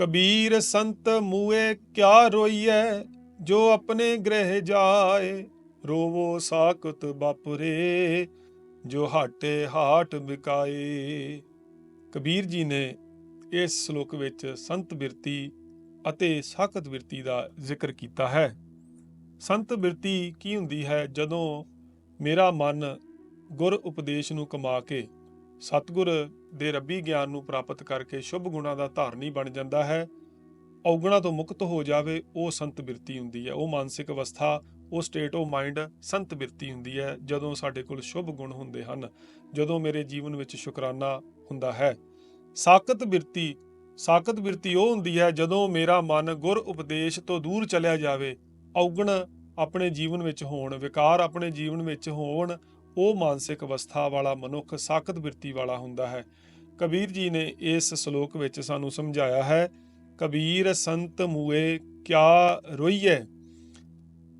ਕਬੀਰ ਸੰਤ ਮੂਏ ਕਿਆ ਰੋਈਐ, ਜੋ ਆਪਣੇ ਗ੍ਰਹਿ ਜਾਏ? ਰੋਵੋ ਸਾਕਤ ਬਾਪਰੇ, ਜੋ ਹਾਟੇ ਹਾਟ ਬਿਕਾਏ ਕਬੀਰ ਜੀ ਨੇ ਇਸ ਸ਼ਲੋਕ ਵਿੱਚ ਸੰਤ ਬਿਰਤੀ ਅਤੇ ਸਾਖਤ ਬਿਰਤੀ ਦਾ ਜ਼ਿਕਰ ਕੀਤਾ ਹੈ। ਸੰਤ ਬਿਰਤੀ ਕੀ ਹੁੰਦੀ ਹੈ ਜਦੋਂ ਮੇਰਾ ਮਨ ਗੁਰ ਉਪਦੇਸ਼ ਨੂੰ ਕਮਾ ਕੇ ਸਤਿਗੁਰ ਦੇ ਰੱਬੀ ਗਿਆਨ ਨੂੰ ਪ੍ਰਾਪਤ ਕਰਕੇ ਸ਼ੁਭ ਗੁਣਾਂ ਦਾ ਧਾਰਨੀ ਬਣ ਜਾਂਦਾ ਹੈ। ਔਗਣਾ ਤੋਂ ਮੁਕਤ ਹੋ ਜਾਵੇ, ਉਹ ਸੰਤ ਬਿਰਤੀ ਹੁੰਦੀ ਹੈ। ਉਹ ਮਾਨਸਿਕ ਅਵਸਥਾ, ਉਹ ਸਟੇਟ ਆਫ ਮਾਈਂਡ ਸੰਤ ਬਿਰਤੀ ਹੁੰਦੀ ਹੈ, ਜਦੋਂ ਸਾਡੇ ਕੋਲ ਸ਼ੁਭ ਗੁਣ ਹੁੰਦੇ ਹਨ, ਜਦੋਂ ਮੇਰੇ ਜੀਵਨ ਵਿੱਚ ਸ਼ੁਕਰਾਨਾ ਹੁੰਦਾ ਹੈ। ਸਾਕਤ ਬਿਰਤੀ ਸਾਕਤ ਬਿਰਤੀ ਉਹ ਹੁੰਦੀ ਹੈ, ਜਦੋਂ ਮੇਰਾ ਮਨ ਗੁਰ ਉਪਦੇਸ਼ ਤੋਂ ਦੂਰ ਚਲਿਆ ਜਾਵੇ। ਔਗਣ ਆਪਣੇ ਜੀਵਨ ਵਿੱਚ ਹੋਣ, ਵਿਕਾਰ ਆਪਣੇ ਜੀਵਨ ਵਿੱਚ ਹੋਣ ਉਹ ਮਾਨਸਿਕ ਅਵਸਥਾ ਵਾਲਾ ਮਨੁੱਖ ਸਾਖਤ ਬਿਰਤੀ ਵਾਲਾ ਹੁੰਦਾ ਹੈ। ਕਬੀਰ ਜੀ ਨੇ ਇਸ ਸ਼ਲੋਕ ਵਿੱਚ ਸਾਨੂੰ ਸਮਝਾਇਆ ਹੈ, ਕਬੀਰ ਸੰਤ ਮੂਏ ਕਿਆ ਰੋਈਏ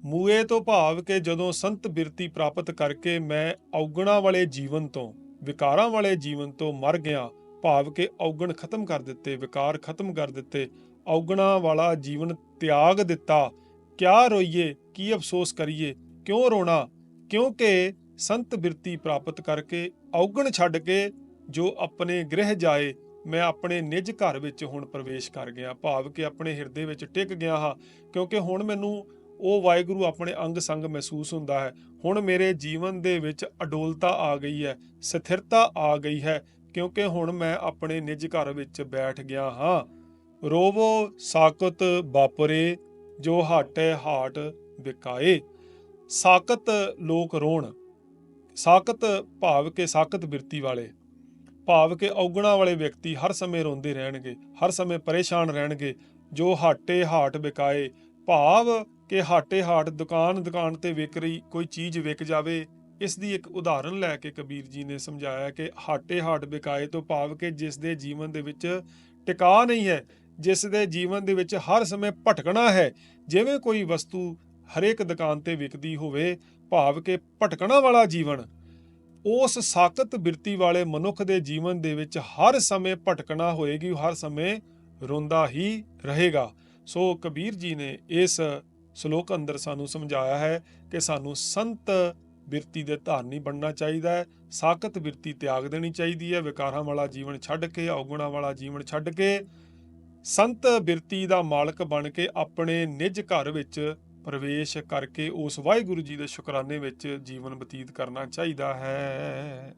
ਮੂਏ ਤੋਂ ਭਾਵ ਕਿ ਜਦੋਂ ਸੰਤ ਬਿਰਤੀ ਪ੍ਰਾਪਤ ਕਰਕੇ ਮੈਂ ਔਗਣਾ ਵਾਲੇ ਜੀਵਨ ਤੋਂ, ਵਿਕਾਰਾਂ ਵਾਲੇ ਜੀਵਨ ਤੋਂ ਮਰ ਗਿਆ, ਭਾਵ ਕਿ ਔਗਣ ਖਤਮ ਕਰ ਦਿੱਤੇ, ਵਿਕਾਰ ਖਤਮ ਕਰ ਦਿੱਤੇ, ਔਗਣਾ ਵਾਲਾ ਜੀਵਨ ਤਿਆਗ ਦਿੱਤਾ, ਕਿਆ ਰੋਈਏ, ਕੀ ਅਫਸੋਸ ਕਰੀਏ, ਕਿਉਂ ਰੋਣਾ? ਕਿਉਂਕਿ ਸੰਤ ਬਿਰਤੀ ਪ੍ਰਾਪਤ ਕਰਕੇ ਔਗਣ ਛੱਡ ਕੇ ਜੋ ਆਪਣੇ ਗ੍ਰਹਿ ਜਾਏ, ਮੈਂ ਆਪਣੇ ਨਿਜ ਘਰ ਵਿੱਚ ਹੁਣ ਪ੍ਰਵੇਸ਼ ਕਰ ਗਿਆ। ਭਾਵ ਕਿ ਆਪਣੇ ਹਿਰਦੇ ਵਿੱਚ ਟਿਕ ਗਿਆ ਹਾਂ, ਕਿਉਂਕਿ ਹੁਣ ਮੈਨੂੰ ਉਹ ਵਾਹਿਗੁਰੂ ਆਪਣੇ ਅੰਗ ਸੰਗ ਮਹਿਸੂਸ ਹੁੰਦਾ ਹੈ। ਹੁਣ ਮੇਰੇ ਜੀਵਨ ਦੇ ਵਿੱਚ ਅਡੋਲਤਾ ਆ ਗਈ ਹੈ, ਸਥਿਰਤਾ ਆ ਗਈ ਹੈ, ਕਿਉਂਕਿ ਹੁਣ ਮੈਂ ਆਪਣੇ ਨਿਜ ਘਰ ਵਿੱਚ ਬੈਠ ਗਿਆ ਹਾਂ। ਰੋਵੋ ਸਾਕਤ ਬਾਪਰੇ ਜੋ ਹਾਟੇ ਹਾਟ ਵਿਕਾਏ। ਸਾਕਤ ਲੋਕ ਰੋਣ। ਸਾਕਤ ਭਾਵ ਕੇ ਸਾਕਤ ਬਿਰਤੀ ਵਾਲੇ, ਭਾਵ ਕੇ ਔਗਣਾ ਵਾਲੇ ਵਿਅਕਤੀ ਹਰ ਸਮੇਂ ਰੋਂਦੇ ਰਹਿਣਗੇ, ਹਰ ਸਮੇਂ ਪਰੇਸ਼ਾਨ ਰਹਿਣਗੇ, ਜੋ ਹਾਟੇ ਹਾਟ ਵਿਕਾਏ, ਭਾਵ ਕਿ ਹਾਟੇ ਹਾਟ ਦੁਕਾਨ ਦੁਕਾਨ ਤੇ ਵਿਕ ਰਹੀ ਕੋਈ ਚੀਜ਼ ਵਿਕ ਜਾਵੇ, ਇਸ ਦੀ ਇੱਕ ਉਦਾਹਰਨ ਲੈ ਕੇ ਕਬੀਰ ਜੀ ਨੇ ਸਮਝਾਇਆ ਕਿ ਹਾਟੇ ਹਾਟ ਵਿਕਾਏ ਤੋਂ ਭਾਵ ਕਿ ਜਿਸ ਦੇ ਜੀਵਨ ਦੇ ਵਿੱਚ ਟਿਕਾ ਨਹੀਂ ਹੈ, ਜਿਸ ਦੇ ਜੀਵਨ ਦੇ ਵਿੱਚ ਹਰ ਸਮੇਂ ਭਟਕਣਾ ਹੈ, ਜਿਵੇਂ ਕੋਈ ਵਸਤੂ ਹਰੇਕ ਦੁਕਾਨ ਤੇ ਵਿਕਦੀ ਹੋਵੇ ਭਾਵ ਕਿ ਭਟਕਣਾ ਵਾਲਾ ਜੀਵਨ। ਉਸ ਸਾਕਤ ਬਿਰਤੀ ਵਾਲੇ ਮਨੁੱਖ ਦੇ ਜੀਵਨ ਦੇ ਵਿੱਚ ਹਰ ਸਮੇਂ ਭਟਕਣਾ ਹੋਏਗੀ, ਹਰ ਸਮੇਂ ਰੋਂਦਾ ਹੀ ਰਹੇਗਾ। ਸੋ ਕਬੀਰ ਜੀ ਨੇ ਇਸ ਸ਼ਲੋਕ ਅੰਦਰ ਸਾਨੂੰ ਸਮਝਾਇਆ ਹੈ ਕਿ ਸਾਨੂੰ ਸੰਤ ਬਿਰਤੀ ਦੇ ਧਾਰਨੀ ਬਣਨਾ ਚਾਹੀਦਾ ਹੈ ਸਾਕਤ ਬਿਰਤੀ ਤਿਆਗ ਦੇਣੀ ਚਾਹੀਦੀ ਹੈ, ਵਿਕਾਰਾਂ ਵਾਲਾ ਜੀਵਨ ਛੱਡ ਕੇ, ਔਗੁਣਾ ਵਾਲਾ ਜੀਵਨ ਛੱਡ ਕੇ, ਸੰਤ ਬਿਰਤੀ ਦਾ ਮਾਲਕ ਬਣ ਕੇ ਆਪਣੇ ਨਿਜ ਘਰ ਵਿੱਚ ਪ੍ਰਵੇਸ਼ ਕਰਕੇ ਉਸ ਵਾਹਿਗੁਰੂ ਜੀ ਦੇ ਸ਼ੁਕਰਾਨੇ ਵਿੱਚ ਜੀਵਨ ਬਤੀਤ ਕਰਨਾ ਚਾਹੀਦਾ ਹੈ।